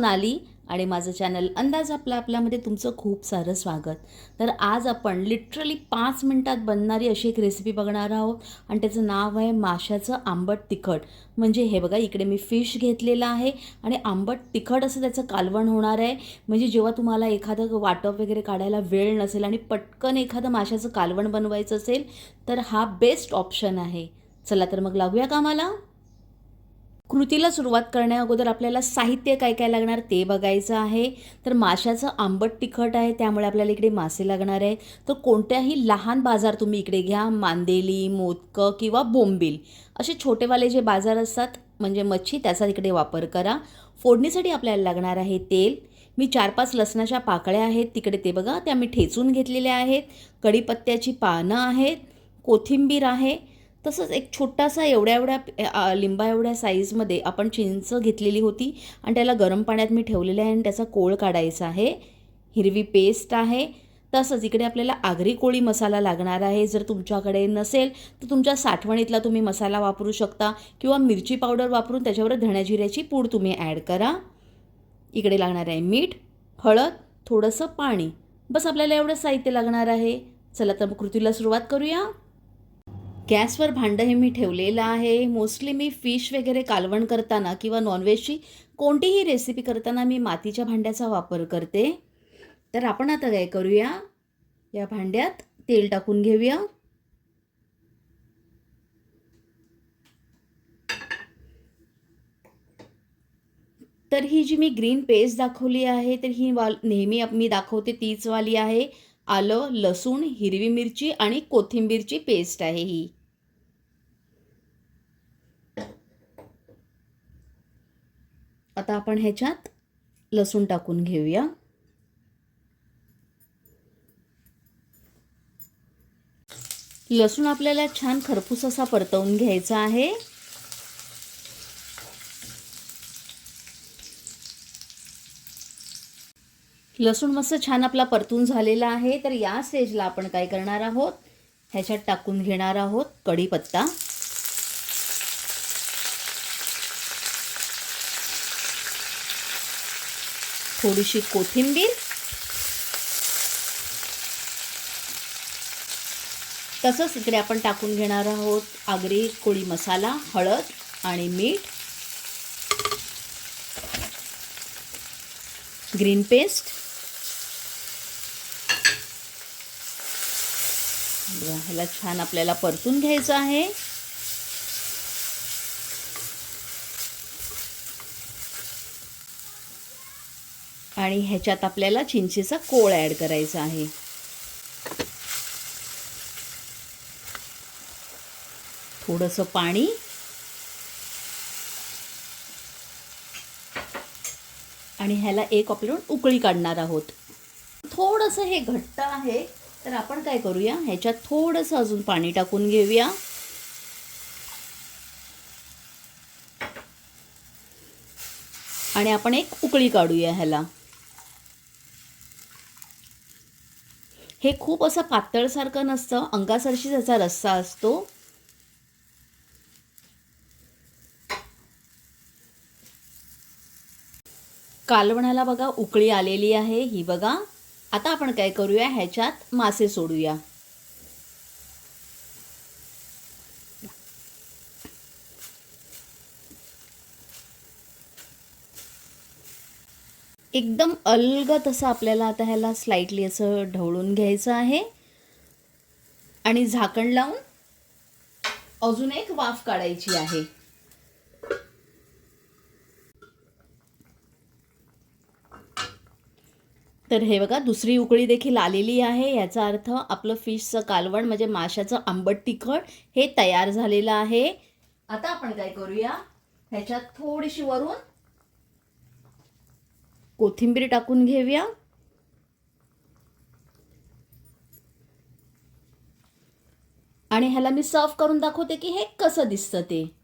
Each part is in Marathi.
सोनाली आणि माझं चॅनल अंदाज आपला आपल्यामध्ये तुमचं खूप सारं स्वागत. तर आज आपण लिटरली पाच मिनटात बनणारी अशी एक रेसिपी बघणार आहोत आणि त्याचं नाव आहे माशाचं आंबट तिखट. म्हणजे हे बघा इकडे मी फिश घेतलेलं आहे आणि आंबट तिखट असं त्याचं कालवण होणार आहे. म्हणजे जेव्हा तुम्हाला एखादं वाटप वगैरे काढायला वेळ नसेल आणि पटकन एखादं माशाचं कालवण बनवायचं असेल तर हा बेस्ट ऑप्शन आहे. चला तर मग लागूया कामाला. कृतीला सुरुवात करण्या अगोदर आपल्याला साहित्य काय काय लागणार ते बघायचं आहे. तर माशाचं आंबट तिखट आहे त्यामुळे आपल्याला इकडे मासे लागणार आहे. तर कोणत्याही लहान बाजार तुम्ही इकडे घ्या मांदेली मोदकं किंवा बोंबील. असे छोटेवाले जे बाजार असतात म्हणजे मच्छी त्याचा इकडे वापर करा. फोडणीसाठी आपल्याला लागणार आहे तेल. मी चार पाच लसणाच्या पाकळ्या आहेत तिकडे ते बघा. त्या मी ठेचून घेतलेल्या आहेत. कढीपत्त्याची पानं आहेत. कोथिंबीर आहे. तसंच एक छोटासा एवढ्या एवढ्या लिंबा एवढ्या साईजमध्ये आपण चिंच घेतलेली होती आणि त्याला गरम पाण्यात मी ठेवलेलं आहे आणि त्याचा कोळ काढायचा आहे. हिरवी पेस्ट आहे. तसंच इकडे आपल्याला आगरी कोळी मसाला लागणार आहे. जर तुमच्याकडे नसेल तर तुमच्या साठवणीतला तुम्ही मसाला वापरू शकता किंवा मिरची पावडर वापरून त्याच्यावर धण्याजिऱ्याची पूड तुम्ही ॲड करा. इकडे लागणार आहे मीठ हळद थोडंसं पाणी. बस आपल्याला एवढं साहित्य लागणार आहे. चला तर कृतीला सुरुवात करूया. गॅसवर भांडं हे मी ठेवलेलं आहे. मोस्टली मी फिश वगैरे कालवण करताना किंवा नॉनव्हेजची कोणतीही रेसिपी करताना मी मातीच्या भांड्याचा वापर करते. तर आपण आता काय करूया? या भांड्यात तेल टाकून घेऊया. तर ही जी मी ग्रीन पेस्ट दाखवली आहे तर ही वाल नेहमी मी दाखवते तीच वाली आहे. आलं लसूण हिरवी मिरची आणि कोथिंबीरची पेस्ट आहे ही. आता आपण ह्याच्यात लसूण टाकून घेऊया. लसूण आपल्याला छान खरपूस असा परतवून घ्यायचा आहे. लसूण मस्त छान आपला परतून झालेला आहे. तर या स्टेजला आपण काय करणार आहोत? ह्याच्यात टाकून घेणार आहोत कढीपत्ता. थोडीशी कोथिंबीर. तसंच इकडे आपण टाकून घेणार आहोत आगरी कोळी मसाला हळद आणि मीठ. Green paste. ह्याला छान आपल्याला परतून घ्यायचं आहे. आणि ह्याच्यात आपल्याला चिंचेचा कोळ ॲड करायचा आहे. थोडंसं पाणी. आणि ह्याला एक आपण उकळी काढणार आहोत. थोडंसं हे घट्ट आहे तर आपण काय करूया? ह्याच्यात थोडंसं अजून पाणी टाकून घेऊया. आणि आपण एक उकळी काढूया ह्याला. हे खूप असं पातळसारखं नसतं. अंगासारशी त्याचा रस्सा असतो. कालवणाला बघा उकळी आलेली आहे. ही बघा. आता आपण काय करूया? ह्याच्यात मासे सोडूया. एकदम अलगत असं आपल्याला आता ह्याला स्लाइटली असं ढवळून घ्यायचं आहे. आणि झाकण लावून अजून एक वाफ काढायची आहे. तर हे बघा दुसरी उकळी देखील आलेली आहे. याचा अर्थ आपलं फिशचं कालवण म्हणजे माशाचं आंबट तिखट हे तयार झालेलं आहे. आता आपण काय करूया? ह्याच्यात थोडीशी वरून कोथिंबीर टाकून घेऊया. आणि ह्याला मी सर्व करून दाखवते की हे कसं दिसतं ते.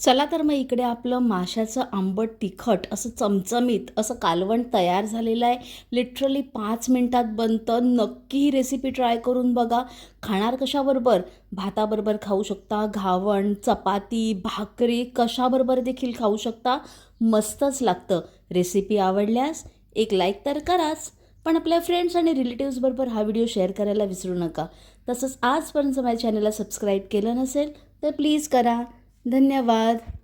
चला तर मग इकडे आपलं माशाचं आंबट तिखट असं चमचमीत असं कालवण तयार झालेलं आहे. लिटरली पाच मिनटात बनतं. नक्की ही रेसिपी ट्राय करून बघा. खाणार कशाबरोबर? भाताबरोबर खाऊ शकता. घावण चपाती भाकरी कशाबरोबर देखील खाऊ शकता? मस्तच लागतं. रेसिपी आवडल्यास एक लाईक तर कराच. पण आपल्या फ्रेंड्स आणि रिलेटिव्सबरोबर हा व्हिडिओ शेअर करायला विसरू नका. तसंच आजपर्यंत माझ्या चॅनलला सबस्क्राईब केलं नसेल तर प्लीज करा. धन्यवाद.